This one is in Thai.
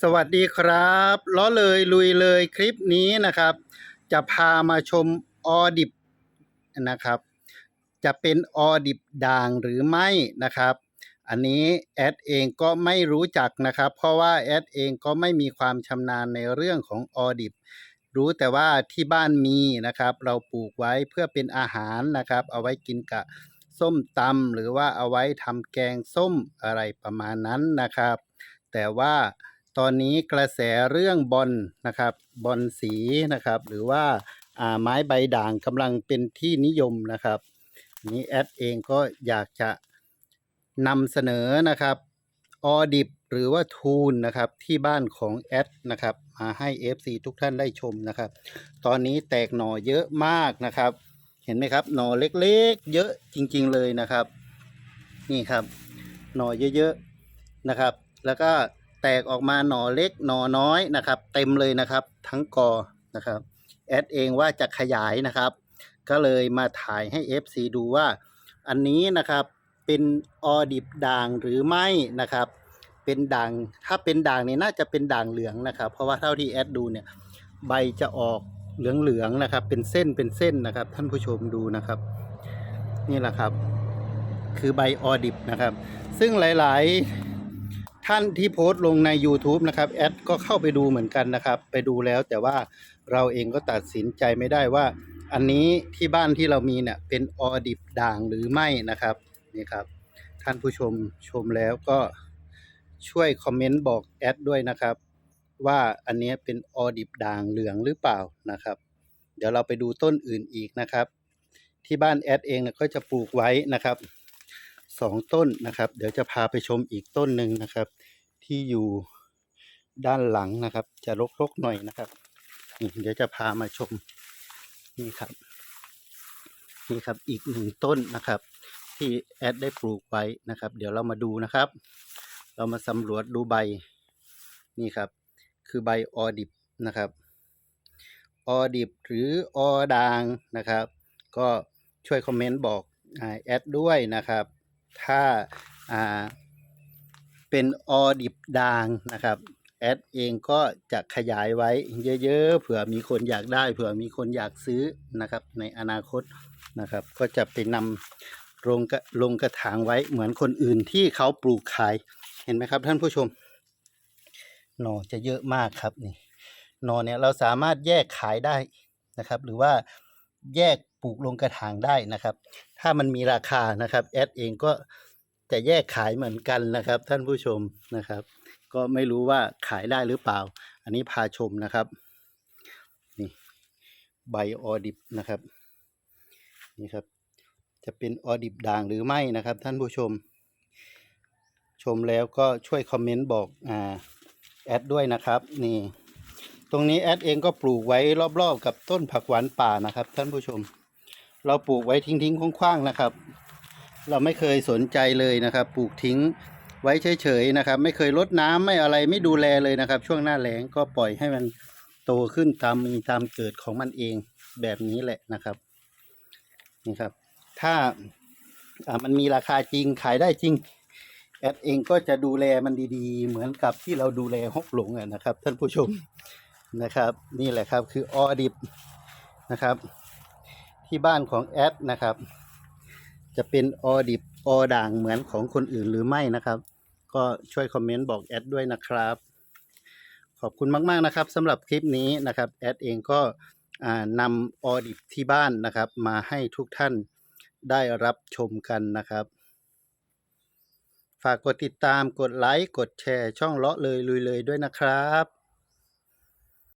สวัสดีครับล้อเลยลุยเลยคลิปนี้นะครับ จะพามาชมออดิบนะครับ จะเป็นออดิบด่างหรือไม่นะครับ อันนี้แอดเองก็ไม่รู้จักนะครับ เพราะว่าแอดเองก็ไม่มีความชำนาญในเรื่องของออดิบรู้แต่ว่าที่บ้านมีนะครับ เราปลูกไว้เพื่อเป็นอาหารนะครับ เอาไว้กินกับส้มตำหรือว่าเอาไว้ทำแกงส้มอะไรประมาณนั้นนะครับ แต่ว่า ตอนนี้กระแสเรื่องบอลนะครับบอลสีนะครับ หรือว่าไม้ใบด่างกำลังเป็นที่นิยมนะครับนี้แอดเองก็อยากจะนำเสนอนะครับออดิบหรือว่าทูนนะครับที่บ้านของแอดนะครับมาให้ FC ทุกท่านได้ชมนะครับ ตอนนี้แตกหน่อเยอะมากนะครับ เห็นไหมครับ หน่อเล็กๆ เยอะจริงๆเลยนะครับ นี่ครับ หน่อเยอะๆนะครับ แล้วก็ ตกออกมาหน่อเล็กหน่อน้อยนะครับ เต็มเลยนะครับ ทั้งกอนะครับแอดเองว่าจะขยายนะครับ ก็เลยมาถ่ายให้ FC ดูว่าอันนี้นะครับเป็นออดิบด่างหรือไม่นะครับ เป็นด่างถ้าเป็นด่างนี่น่าจะเป็นด่างเหลืองนะครับ เพราะว่าเท่าที่แอดดูเนี่ยใบจะออกเหลืองๆนะครับ เป็นเส้นเป็นเส้นนะครับ ท่านผู้ชมดูนะครับ นี่แหละครับ คือใบออดิบนะครับ ซึ่งหลาย ๆ ท่านที่โพสต์ลงใน YouTube นะครับแอดก็เข้าไปดูเหมือนกันนะครับ ไปดูแล้วแต่ว่าเราเองก็ตัดสินใจไม่ได้ว่า อันนี้ที่บ้านที่เรามีเนี่ยเป็นออดิบด่างหรือไม่นะครับนี่ครับ ท่านผู้ชมชมแล้วก็ช่วยคอมเมนต์บอกแอดด้วยนะครับ ว่าอันนี้เป็นออดิบด่างเหลืองหรือเปล่านะครับ เดี๋ยวเราไปดูต้นอื่นอีกนะครับ ที่บ้านแอดเองเนี่ยก็จะปลูกไว้นะครับ สองต้นนะครับ เดี๋ยวจะพาไปชมอีกต้นหนึ่งนะครับ ที่อยู่ด้านหลังนะครับ จะรกๆหน่อยนะครับนี่เดี๋ยวจะพามาชมนี่ครับ นี่ครับอีกหนึ่งต้นนะครับ ที่แอดได้ปลูกไว้นะครับ เดี๋ยวเรามาดูนะครับ เรามาสำรวจดูใบนี่ครับ คือใบออดิบนะครับออดิบหรือออด่างนะครับ ก็ช่วยคอมเมนต์บอกแอดด้วยนะครับ ถ้าเป็นออดิบด่างนะครับแอดเองก็จะขยายไว้เยอะๆ เผื่อมีคนอยากได้ เผื่อมีคนอยากซื้อนะครับ ในอนาคตนะครับ ก็จะไปนำลงกระลงกระถางไว้เหมือนคนอื่นที่เขาปลูกขาย เห็นไหมครับท่านผู้ชม หนอจะเยอะมากครับนี่ หนอเนี่ยเราสามารถแยกขายได้นะครับ หรือว่าแยก ลูกลงกระถางได้นะครับ ถ้ามันมีราคานะครับแอดเองก็จะแยกขายเหมือนกันนะครับ ท่านผู้ชมนะครับ ก็ไม่รู้ว่าขายได้หรือเปล่า อันนี้พาชมนะครับนี่ใบออดิบนะครับนี่ครับ จะเป็นออดิบด่างหรือไม่นะครับ ท่านผู้ชม ชมแล้วก็ช่วยคอมเมนต์บอกอ่าแอดด้วยนะครับนี่ตรงนี้แอดเองก็ปลูกไว้รอบๆ กับต้นผักหวานป่านะครับ ท่านผู้ชม เราปลูกไว้ทิ้งๆคว่างๆนะครับ เราไม่เคยสนใจเลยนะครับ ปลูกทิ้งไว้เฉยๆนะครับ ไม่เคยรดน้ำไม่อะไรไม่ดูแลเลยนะครับ ช่วงหน้าแล้งก็ปล่อยให้มันโตขึ้นตามมีตามเกิดของมันเองแบบนี้แหละนะครับนี่ครับ ถ้ามันมีราคาจริงขายได้จริงแอดเองก็จะดูแลมันดีๆ เหมือนกับที่เราดูแลฮกหลงอะนะครับ ท่านผู้ชมนะครับ นี่แหละครับคือออดิบนะครับ ที่บ้านของแอดนะครับ จะเป็นออดิบออด่างเหมือนของคนอื่นหรือไม่นะครับ ก็ช่วยคอมเมนต์บอกแอดด้วยนะครับ ขอบคุณมาก ๆ นะครับสำหรับคลิปนี้นะครับแอดเองก็นำออดิบที่บ้านนะครับ มาให้ทุกท่านได้รับชมกันนะครับ ฝากกดติดตามกดไลค์กดแชร์ช่องเลาะเลยลุยเลยด้วยนะครับ